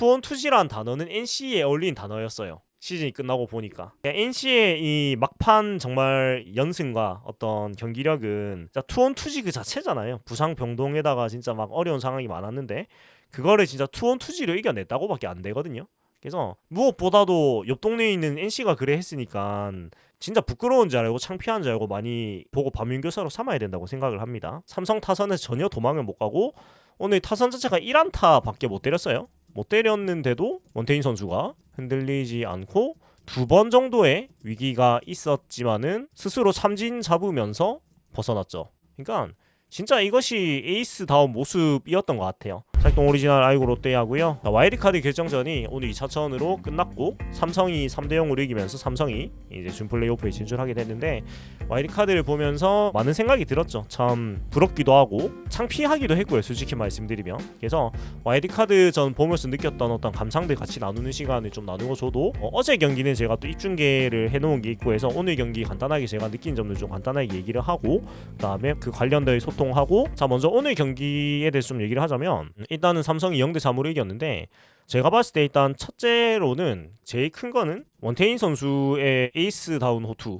투원 투지란 단어는 NC에 어울린 단어였어요. 시즌이 끝나고 보니까 NC의 이 막판 정말 연승과 어떤 경기력은 투원 투지 그 자체잖아요. 부상 병동에다가 진짜 막 어려운 상황이 많았는데 그거를 진짜 투원 투지로 이겨냈다고밖에 안 되거든요. 그래서 무엇보다도 옆 동네에 있는 NC가 그래 했으니까 진짜 부끄러운 줄 알고 창피한 줄 알고 많이 보고 반면교사로 삼아야 된다고 생각을 합니다. 삼성 타선에서 전혀 도망을 못 가고 오늘 타선 자체가 1안타밖에 못 때렸어요. 못 때렸는데도 원태인 선수가 흔들리지 않고 두 번 정도의 위기가 있었지만은 스스로 삼진 잡으면서 벗어났죠. 그러니까 진짜 이것이 에이스다운 모습이었던 것 같아요. 살동 오리지널 아이고 롯데하고요. 와이드카드 결정전이 오늘 2차전으로 끝났고 삼성이 3대 0으로 이기면서 삼성이 이제 준 플레이오프에 진출하게 됐는데 와이드카드를 보면서 많은 생각이 들었죠. 참 부럽기도 하고 창피하기도 했고요. 솔직히 말씀드리면. 그래서 와이드카드 전 보면서 느꼈던 어떤 감상들 같이 나누는 시간을 좀 나누고 저도 어, 제 경기는 제가 또 입중계를 해놓은 게 있고 해서 오늘 경기 간단하게 제가 느낀 점들 좀 간단하게 얘기를 하고 그다음에 그 관련된 소통하고 자 먼저 오늘 경기에 대해서 좀 얘기를 하자면 일단은 삼성이 0대 3으로 이겼는데 제가 봤을 때 일단 첫째로는 제일 큰 거는 원태인 선수의 에이스다운 호투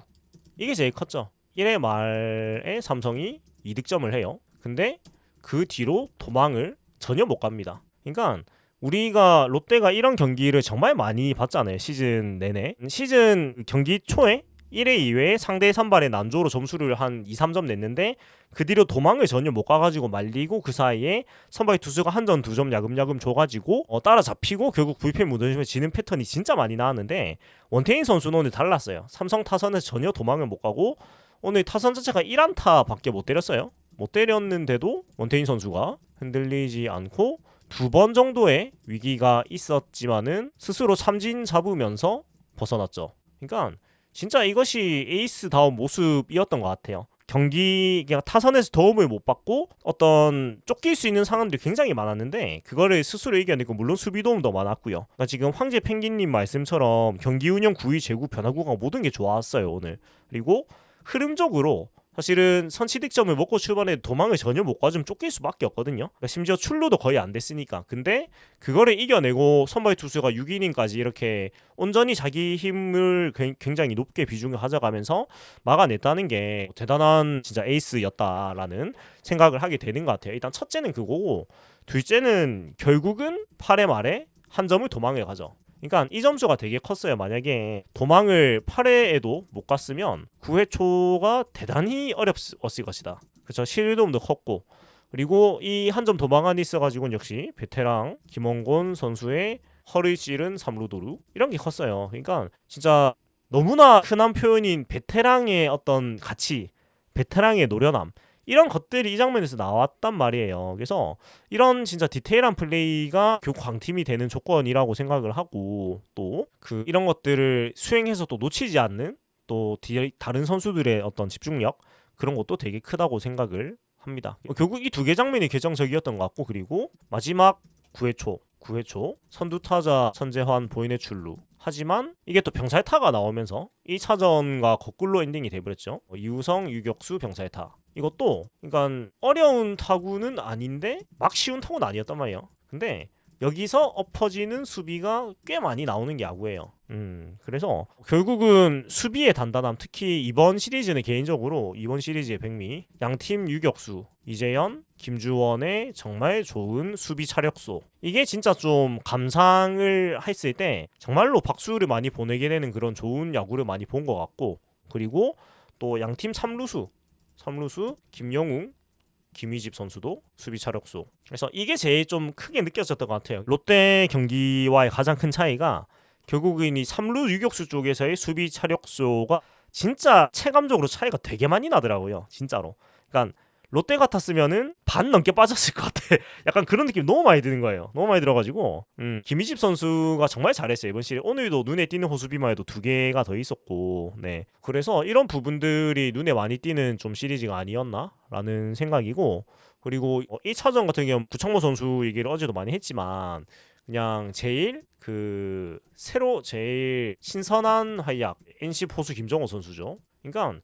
이게 제일 컸죠. 1회 말에 삼성이 이득점을 해요. 근데 그 뒤로 도망을 전혀 못 갑니다. 그러니까 우리가 롯데가 이런 경기를 정말 많이 봤잖아요. 시즌 내내. 시즌 경기 초에 1회 2회에 상대 선발의 난조로 점수를 한 2, 3점 냈는데 그 뒤로 도망을 전혀 못 가가지고 말리고 그 사이에 선발 투수가 한 점 두 점 야금야금 줘가지고 어, 따라잡히고 결국 VPN 무너지면 지는 패턴이 진짜 많이 나왔는데 원태인 선수는 오늘 달랐어요. 삼성 타선에서 전혀 도망을 못 가고 오늘 타선 자체가 1안타밖에 못 때렸어요. 못 때렸는데도 원태인 선수가 흔들리지 않고 두 번 정도의 위기가 있었지만은 스스로 삼진 잡으면서 벗어났죠. 그러니까 진짜 이것이 에이스다운 모습이었던 것 같아요. 경기 그냥 타선에서 도움을 못 받고 어떤 쫓길 수 있는 상황들이 굉장히 많았는데 그거를 스스로 이겨내고 물론 수비 도움도 많았고요. 그러니까 지금 황제 펭귄님 말씀처럼 경기 운영 구위 제구 변화구가 모든 게 좋았어요 오늘. 그리고 흐름적으로 사실은 선취득점을 먹고 출발해 도망을 전혀 못 가주면 쫓길 수밖에 없거든요. 그러니까 심지어 출루도 거의 안 됐으니까. 근데 그거를 이겨내고 선발 투수가 6이닝까지 이렇게 온전히 자기 힘을 굉- 굉장히 높게 비중을 가져가면서 막아냈다는 게 대단한 진짜 에이스였다라는 생각을 하게 되는 것 같아요. 일단 첫째는 그거고 둘째는 결국은 8회 말에 한 점을 도망을 가죠. 그러니까 이 점수가 되게 컸어요. 만약에 도망을 8회에도 못 갔으면 9회 초가 대단히 어렵었을 것이다. 그렇죠. 실도움도 컸고 그리고 이 한 점 도망안이 있어가지고 역시 베테랑 김원곤 선수의 허를 찌른 삼루도루 이런 게 컸어요. 그러니까 진짜 너무나 흔한 표현인 베테랑의 어떤 가치, 베테랑의 노련함 이런 것들이 이 장면에서 나왔단 말이에요. 그래서 이런 진짜 디테일한 플레이가 결국 광팀이 되는 조건이라고 생각을 하고 또 그 이런 것들을 수행해서 또 놓치지 않는 또 뒤, 다른 선수들의 어떤 집중력 그런 것도 되게 크다고 생각을 합니다. 결국 이 두 개 장면이 결정적이었던 것 같고 그리고 마지막 9회 초 9회 초 선두 타자 선재환 보인의 출루 하지만 이게 또 병살타가 나오면서 1차전과 거꾸로 엔딩이 돼버렸죠. 이우성, 유격수, 병살타. 이것도 그러니까 어려운 타구는 아닌데 막 쉬운 타구는 아니었단 말이에요. 근데 여기서 엎어지는 수비가 꽤 많이 나오는 게 야구예요. 음, 그래서 결국은 수비의 단단함, 특히 이번 시리즈는 개인적으로 이번 시리즈의 백미, 양팀 유격수, 이재현, 김주원의 정말 좋은 수비 차력소. 이게 진짜 좀 감상을 했을 때 정말로 박수를 많이 보내게 되는 그런 좋은 야구를 많이 본 것 같고, 그리고 또 양팀 3루수, 3루수 김영웅, 김희집 선수도 수비 차력소. 그래서 이게 제일 좀 크게 느껴졌던 것 같아요. 롯데 경기와의 가장 큰 차이가 결국은 이 3루 유격수 쪽에서의 수비 차력소가 진짜 체감적으로 차이가 되게 많이 나더라고요. 진짜로. 그러니까 롯데 같았으면은 반 넘게 빠졌을 것 같아. 약간 그런 느낌 너무 많이 드는 거예요. 너무 많이 들어가지고 음, 김희집 선수가 정말 잘했어요 이번 시리즈. 오늘도 눈에 띄는 호수비만 해도 두 개가 더 있었고, 네. 그래서 이런 부분들이 눈에 많이 띄는 좀 시리즈가 아니었나라는 생각이고, 그리고 1차전 같은 경우 구창모 선수 얘기를 어제도 많이 했지만 그냥 제일 그 새로 제일 신선한 활약 NC 포수 김정호 선수죠. 그러니까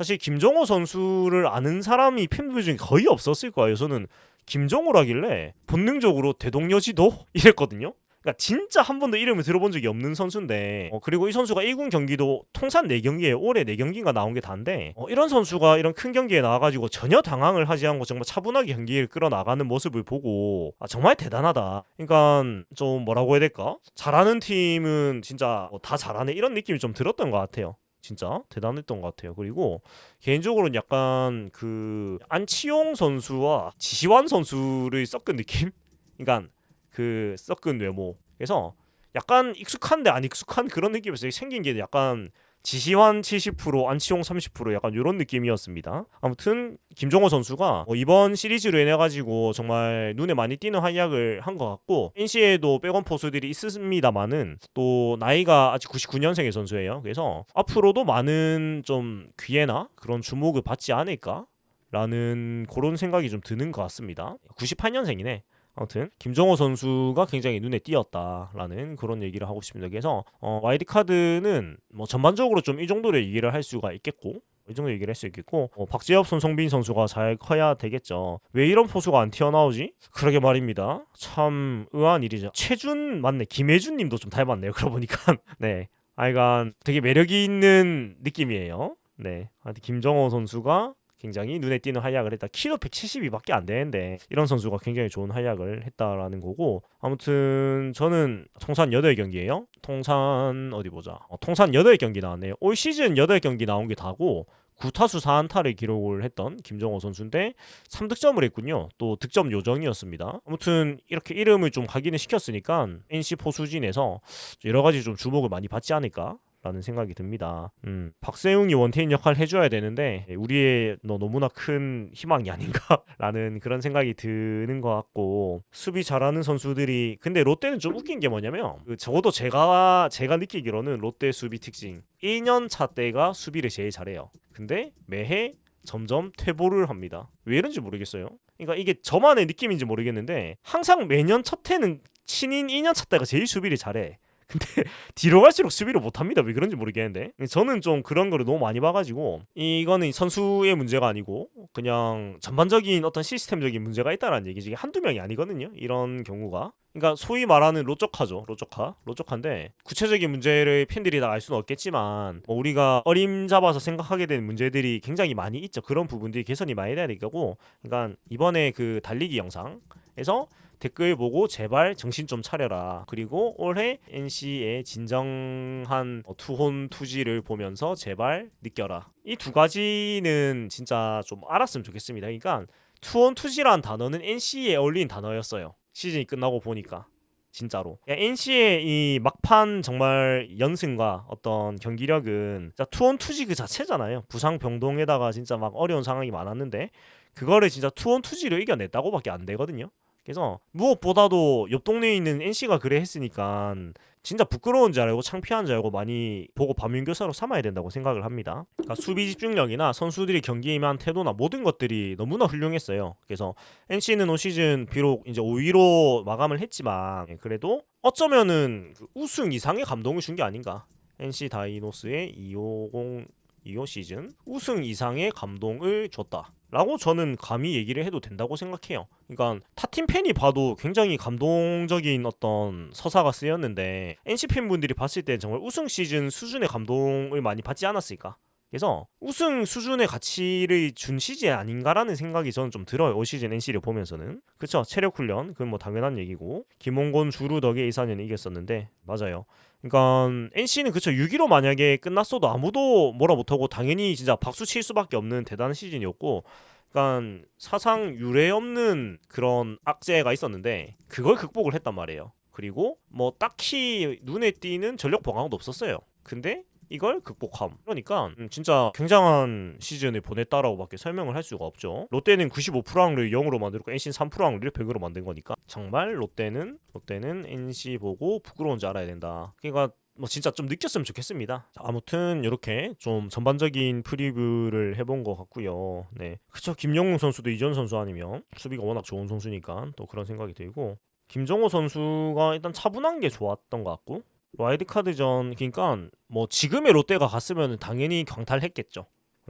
사실 김정호 선수를 아는 사람이 팬분 중에 거의 없었을 거예요. 저는 김정호라길래 본능적으로 대동여지도 이랬거든요. 그러니까 진짜 한 번도 이름을 들어본 적이 없는 선수인데 어, 그리고 이 선수가 1군 경기도 통산 4경기에 올해 4경기가 나온 게 다인데 어, 이런 선수가 이런 큰 경기에 나와가지고 전혀 당황을 하지 않고 정말 차분하게 경기를 끌어나가는 모습을 보고 아, 정말 대단하다. 그러니까 좀 뭐라고 해야 될까? 잘하는 팀은 진짜 어, 다 잘하네. 이런 느낌이 좀 들었던 것 같아요 진짜 대단했던 것 같아요. 그리고 개인적으로는 약간 그 안치용 선수와 지시환 선수를 섞은 느낌? 그러니까 그 섞은 외모. 그래서 약간 익숙한데 안 익숙한 그런 느낌이었어요. 생긴 게 약간 지시환 70% 안치용 30% 약간 이런 느낌이었습니다. 아무튼 김종호 선수가 뭐 이번 시리즈로 인해 가지고 정말 눈에 많이 띄는 활약을 한 것 같고 NC에도 백원 포수들이 있습니다만은 또 나이가 아직 99년생의 선수예요. 그래서 앞으로도 많은 좀 기회나 그런 주목을 받지 않을까? 라는 그런 생각이 좀 드는 것 같습니다. 98년생이네. 아무튼 김정호 선수가 굉장히 눈에 띄었다라는 그런 얘기를 하고 싶습니다. 그래서 어, 와이드 카드는 뭐 전반적으로 좀 이 정도로 얘기를 할 수가 있겠고 이 정도 얘기를 할 수 있겠고 어, 박재엽 손성빈 선수가 잘 커야 되겠죠. 왜 이런 포수가 안 튀어나오지? 그러게 말입니다. 참 의아한 일이죠. 최준 맞네. 김혜준 님도 좀 닮았네요. 그러고 보니까 네. 아이간 되게 매력이 있는 느낌이에요. 네. 김정호 선수가 굉장히 눈에 띄는 활약을 했다. 키도 172밖에 안 되는데 이런 선수가 굉장히 좋은 활약을 했다라는 거고 아무튼 저는 통산 8경기예요. 통산 어디 보자. 어, 통산 8경기 나왔네요. 올 시즌 8경기 나온 게 다고 9타수 4안타를 기록을 했던 김정호 선수인데 3득점을 했군요. 또 득점 요정이었습니다. 아무튼 이렇게 이름을 좀 각인을 시켰으니까 NC 포수진에서 여러 가지 좀 주목을 많이 받지 않을까 라는 생각이 듭니다. 음, 박세웅이 원태인 역할 해줘야 되는데 우리의 너 너무나 큰 희망이 아닌가라는 그런 생각이 드는 것 같고 수비 잘하는 선수들이 근데 롯데는 좀 웃긴 게 뭐냐면 그 적어도 제가 제가 느끼기로는 롯데 수비 특징 1년 차 때가 수비를 제일 잘해요. 근데 매해 점점 퇴보를 합니다. 왜 이런지 모르겠어요. 그러니까 이게 저만의 느낌인지 모르겠는데 항상 매년 첫 해는 신인 2년 차 때가 제일 수비를 잘해. 근데 뒤로 갈수록 수비를 못합니다. 왜 그런지 모르겠는데 저는 좀 그런 거를 너무 많이 봐가지고 이거는 선수의 문제가 아니고 그냥 전반적인 어떤 시스템적인 문제가 있다라는 얘기지 한두 명이 아니거든요. 이런 경우가 그러니까 소위 말하는 로쪽화죠. 로쪽화. 로쪽화인데 구체적인 문제를 팬들이 다 알 수는 없겠지만 뭐 우리가 어림잡아서 생각하게 되는 문제들이 굉장히 많이 있죠. 그런 부분들이 개선이 많이 돼야 되고 그러니까 이번에 그 달리기 영상에서 댓글 보고 제발 정신 좀 차려라. 그리고 올해 NC의 진정한 어, 투혼 투지를 보면서 제발 느껴라. 이 두 가지는 진짜 좀 알았으면 좋겠습니다. 그러니까 투혼 투지란 단어는 NC에 어울린 단어였어요. 시즌이 끝나고 보니까. 진짜로. NC의 이 막판 정말 연승과 어떤 경기력은 투온 투지 그 자체잖아요. 부상 병동에다가 진짜 막 어려운 상황이 많았는데 그거를 진짜 투온 투지로 이겨냈다고밖에 안 되거든요. 그래서 무엇보다도 옆 동네에 있는 NC가 그래 했으니까 진짜 부끄러운 줄 알고 창피한 줄 알고 많이 보고 반면교사로 삼아야 된다고 생각을 합니다. 그러니까 수비 집중력이나 선수들이 경기에 임한 태도나 모든 것들이 너무나 훌륭했어요. 그래서 NC는 올 시즌 비록 이제 5위로 마감을 했지만 그래도 어쩌면은 그 우승 이상의 감동을 준 게 아닌가. NC 다이노스의 250 25 시즌 우승 이상의 감동을 줬다. 라고 저는 감히 얘기를 해도 된다고 생각해요. 그러니까 타팀 팬이 봐도 굉장히 감동적인 어떤 서사가 쓰였는데 NC 팬분들이 봤을 때 정말 우승 시즌 수준의 감동을 많이 받지 않았을까? 그래서 우승 수준의 가치를 준 시즌 아닌가라는 생각이 저는 좀 들어요. 올 시즌 NC를 보면서는. 그쵸 체력 훈련 그건 뭐 당연한 얘기고 김홍곤 주루 덕에 이사년이 이겼었는데 맞아요. 그러니까 NC는 그쵸 6위로 만약에 끝났어도 아무도 뭐라 못하고 당연히 진짜 박수 칠 수밖에 없는 대단한 시즌이었고 그러니까 사상 유례 없는 그런 악재가 있었는데 그걸 극복을 했단 말이에요. 그리고 뭐 딱히 눈에 띄는 전력 보강도 없었어요. 근데 이걸 극복함. 그러니까 음, 진짜 굉장한 시즌을 보냈다라고밖에 설명을 할 수가 없죠. 롯데는 95% 확률을 0으로 만들고 NC는 3% 확률을 100으로 만든 거니까 정말 롯데는 롯데는 NC 보고 부끄러운지 알아야 된다. 그러니까 뭐 진짜 좀 느꼈으면 좋겠습니다. 자, 아무튼 이렇게 좀 전반적인 프리뷰를 해본 것 같고요. 네, 그쵸 김영웅 선수도 이전 선수 아니면 수비가 워낙 좋은 선수니까 또 그런 생각이 들고 김정호 선수가 일단 차분한 게 좋았던 것 같고 와이드카드전 그러니까 뭐 지금의 롯데가 갔으면 당연히 광탈했겠죠.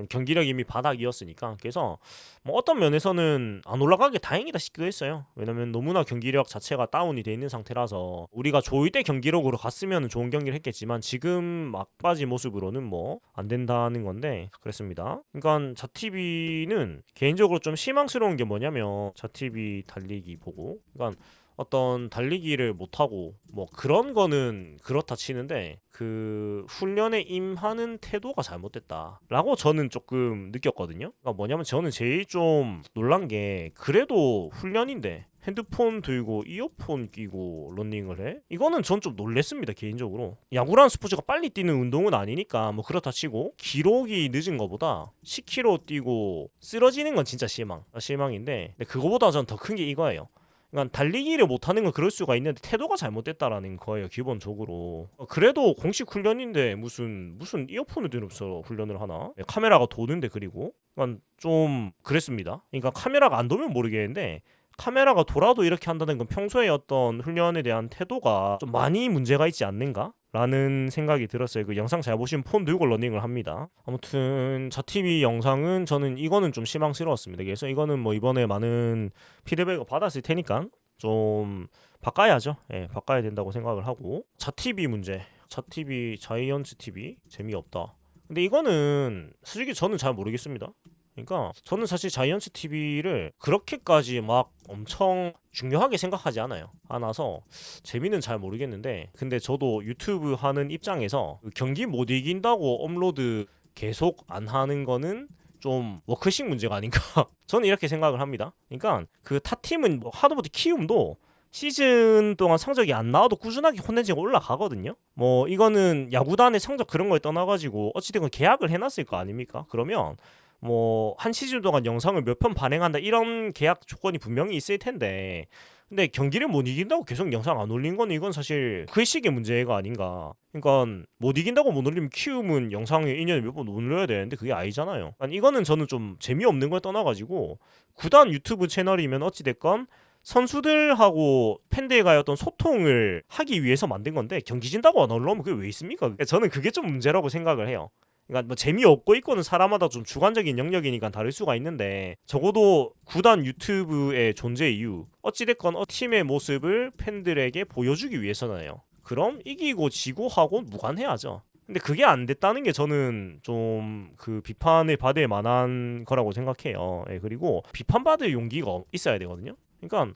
경기력 이미 바닥이었으니까 그래서 뭐 어떤 면에서는 안 올라가게 다행이다 싶기도 했어요. 왜냐면 너무나 경기력 자체가 다운이 돼 있는 상태라서 우리가 조이 때 경기력으로 갔으면 좋은 경기를 했겠지만 지금 막바지 모습으로는 뭐 안 된다는 건데 그랬습니다. 그러니까 자티비는 개인적으로 좀 실망스러운 게 뭐냐면 자티비 달리기 보고 그러니까 어떤 달리기를 못하고 뭐 그런 거는 그렇다 치는데 그 훈련에 임하는 태도가 잘못됐다라고 저는 조금 느꼈거든요. 그러니까 뭐냐면 저는 제일 좀 놀란 게 그래도 훈련인데 핸드폰 들고 이어폰 끼고 런닝을 해? 이거는 전 좀 놀랬습니다 개인적으로 야구라는 스포츠가 빨리 뛰는 운동은 아니니까 뭐 그렇다 치고 기록이 늦은 거보다 10km 뛰고 쓰러지는 건 진짜 실망 실망인데 근데 그거보다 전 더 큰 게 이거예요 그러니까 달리기를 못하는 건 그럴 수가 있는데 태도가 잘못됐다라는 거예요 기본적으로. 어, 그래도 공식 훈련인데 무슨 무슨 이어폰을 들으면서 훈련을 하나? 네, 카메라가 도는데 그리고? 그러니까 좀 그랬습니다. 그러니까 카메라가 안 도면 모르겠는데 카메라가 돌아도 이렇게 한다는 건 평소에 어떤 훈련에 대한 태도가 좀 많이 문제가 있지 않는가? 라는 생각이 들었어요. 그 영상 잘 보시면 폰 들고 러닝을 합니다. 아무튼 저 TV 영상은 저는 이거는 좀 실망스러웠습니다. 그래서 이거는 뭐 이번에 많은 피드백을 받았을 테니까 좀 바꿔야죠. 예, 바꿔야 된다고 생각을 하고 자 TV 문제. 자 TV 자이언츠 TV 재미없다. 근데 이거는 솔직히 저는 잘 모르겠습니다. 그러니까 저는 사실 자이언츠 TV를 그렇게까지 막 엄청 중요하게 생각하지 않아요. 않아서 재미는 잘 모르겠는데 근데 저도 유튜브 하는 입장에서 그 경기 못 이긴다고 업로드 계속 안 하는 거는 좀 워크식 문제가 아닌가 저는 이렇게 생각을 합니다. 그러니까 그 타 팀은 뭐 하드보드 키움도 시즌 동안 성적이 안 나와도 꾸준하게 콘텐츠가 올라가거든요. 뭐 이거는 야구단의 성적 그런 거에 떠나가지고 어찌됐건 계약을 해놨을 거 아닙니까? 그러면 뭐 한 시즌 동안 영상을 몇편 발행한다 이런 계약 조건이 분명히 있을 텐데 근데 경기를 못 이긴다고 계속 영상 안 올린 건 이건 사실 글식의 문제가 아닌가. 그러니까 못 이긴다고 못 올리면 키움은 영상에 1년에 몇 번 올려야 되는데 그게 아니잖아요. 이거는 저는 좀 재미없는 걸 떠나가지고 구단 유튜브 채널이면 어찌됐건 선수들하고 팬들과의 어떤 소통을 하기 위해서 만든 건데 경기 진다고 안 올라오면 그게 왜 있습니까? 그러니까 저는 그게 좀 문제라고 생각을 해요. 그러니까 뭐 재미없고 있고는 사람마다 좀 주관적인 영역이니까 다를 수가 있는데 적어도 구단 유튜브의 존재 이유 어찌됐건 어, 팀의 모습을 팬들에게 보여주기 위해서나요. 그럼 이기고 지고 하고 무관해야죠. 근데 그게 안 됐다는 게 저는 좀 그 비판을 받을 만한 거라고 생각해요. 예, 그리고 비판받을 용기가 있어야 되거든요. 그러니까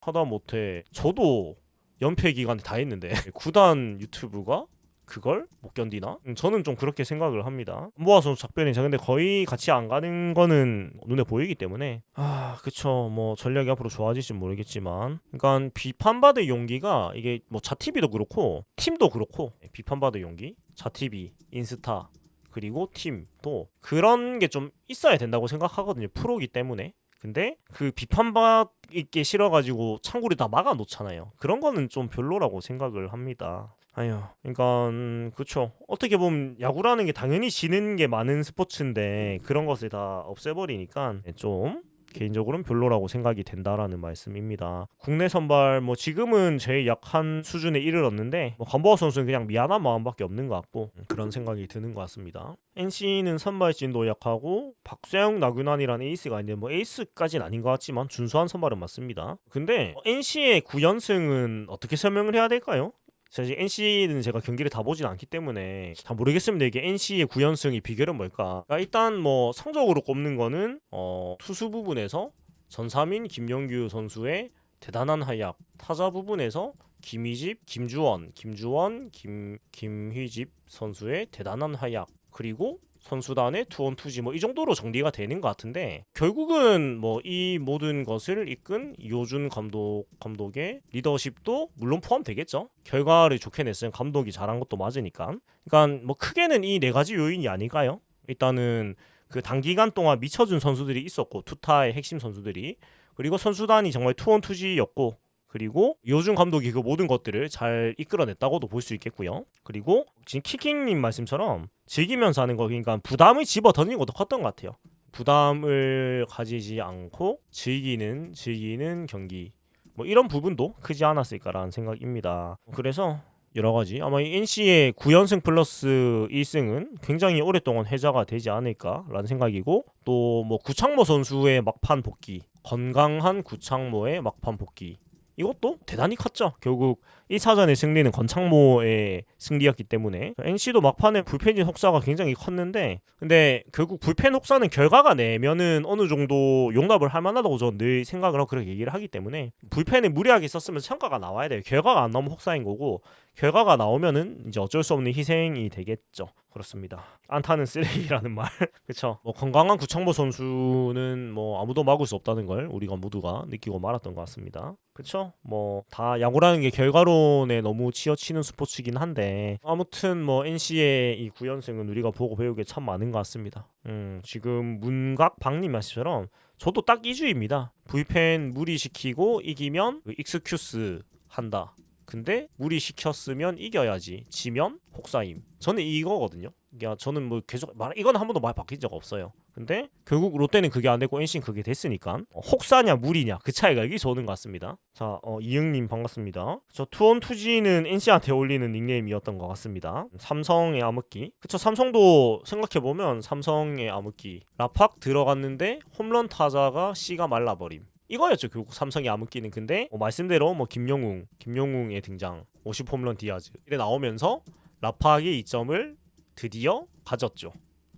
하다 못해 저도 연패 기간에 다 했는데 구단 유튜브가 그걸 못 견디나? 음, 저는 좀 그렇게 생각을 합니다. 모아서 작별인 자 근데 거의 같이 안 가는 거는 눈에 보이기 때문에 아 그쵸 뭐 전략이 앞으로 좋아질지 모르겠지만 그러니까 비판받을 용기가 이게 뭐 자티비도 그렇고 팀도 그렇고 비판받을 용기 자티비 인스타 그리고 팀도 그런 게 좀 있어야 된다고 생각하거든요 프로기 때문에 근데 그 비판받기 싫어가지고 창구를 다 막아 놓잖아요. 그런 거는 좀 별로라고 생각을 합니다. 아유, 그러니까 음, 그쵸. 어떻게 보면 야구라는 게 당연히 지는 게 많은 스포츠인데 그런 것을 다 없애버리니까 좀 개인적으로는 별로라고 생각이 된다라는 말씀입니다. 국내 선발 뭐 지금은 제일 약한 수준에 이르렀는데 뭐 간보아 선수는 그냥 미안한 마음밖에 없는 것 같고 음, 그런 생각이 드는 것 같습니다. NC는 선발진도 약하고 박수영, 나균환이라는 에이스가 있는데 뭐 에이스까지는 아닌 것 같지만 준수한 선발은 맞습니다. 근데 NC의 9연승은 어떻게 설명을 해야 될까요? 사실 NC는 제가 경기를 다 보진 않기 때문에 잘 모르겠습니다. 이게 NC의 9연승이 비결은 뭘까? 그러니까 일단 뭐 성적으로 꼽는 거는 어, 투수 부분에서 전삼인 김영규 선수의 대단한 활약, 타자 부분에서 김희집, 김주원, 김주원, 김 김휘집 선수의 대단한 활약, 그리고 선수단의 투원 투지 뭐 이 정도로 정리가 되는 것 같은데 결국은 뭐 이 모든 것을 이끈 이호준 감독 감독의 리더십도 물론 포함되겠죠. 결과를 좋게 냈으면 감독이 잘한 것도 맞으니까. 그러니까 뭐 크게는 이 네 가지 요인이 아닐까요? 일단은 그 단기간 동안 미쳐준 선수들이 있었고 투타의 핵심 선수들이 그리고 선수단이 정말 투원 투지였고 그리고 요준 감독이 그 모든 것들을 잘 이끌어냈다고도 볼 수 있겠고요. 그리고 지금 키킹님 말씀처럼 즐기면서 하는 거 그러니까 부담을 집어 던지는 것도 컸던 것 같아요. 부담을 가지지 않고 즐기는 즐기는 경기 뭐 이런 부분도 크지 않았을까라는 생각입니다. 그래서 여러 가지 아마 이 NC의 9연승 플러스 1승은 굉장히 오랫동안 회자가 되지 않을까라는 생각이고 또 뭐 구창모 선수의 막판 복귀 건강한 구창모의 막판 복귀 이것도 대단히 컸죠. 결국 1차전의 승리는 건창모의 승리였기 때문에 NC도 막판에 불펜진 혹사가 굉장히 컸는데 근데 결국 불펜 혹사는 결과가 내면은 어느 정도 용납을 할 만하다고 저는 늘 생각을 하고 그렇게 얘기를 하기 때문에 불펜을 무리하게 썼으면 성과가 나와야 돼요. 결과가 안 나오면 혹사인 거고 결과가 나오면은 이제 어쩔 수 없는 희생이 되겠죠. 그렇습니다. 안타는 쓰레기라는 말. 그렇죠. 뭐 건강한 구창모 선수는 뭐 아무도 막을 수 없다는 걸 우리가 모두가 느끼고 말았던 것 같습니다. 그렇죠. 뭐 다 야구라는 게 결과 론에 너무 치어치는 스포츠긴 한데 아무튼 뭐 NC의 이 9연승은 우리가 보고 배울 게참 많은 것 같습니다. 음, 지금 문각 박님 말씀처럼 저도 딱 이주입니다. 불펜 무리시키고 이기면 그 익스큐스 한다. 근데 무리시켰으면 이겨야지. 지면 혹사임. 저는 이거거든요. 야, 저는 뭐 계속 말 이건 한 번도 말 바뀐 적 없어요. 근데 결국 롯데는 그게 안 되고 NC는 그게 됐으니까 어, 혹사냐 무리냐 그 차이가 여기서 오는 것 같습니다. 자, 어, 이응님 반갑습니다. 저 투원 투지는 NC한테 어울리는 닉네임이었던 것 같습니다. 삼성의 암흑기. 그쵸 삼성도 생각해 보면 삼성의 암흑기 라팍 들어갔는데 홈런 타자가 씨가 말라버림. 이거였죠 결국 삼성의 암흑기는 근데 뭐 말씀대로 뭐 김용웅 김용웅의 등장 50 홈런 디아즈 이래 나오면서 라팍이 이점을 드디어 가졌죠.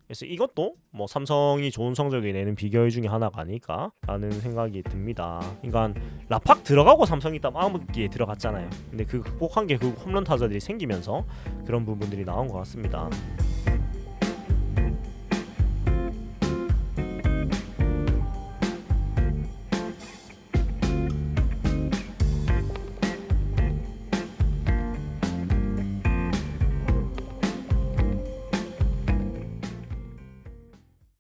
그래서 이것도 뭐 삼성이 좋은 성적을 내는 비결 중에 하나가 아닐까라는 생각이 듭니다. 그러니까 라팍 들어가고 삼성이 딱 암흑기에 들어갔잖아요. 근데 그 극복한 게 그 홈런 타자들이 생기면서 그런 부분들이 나온 것 같습니다.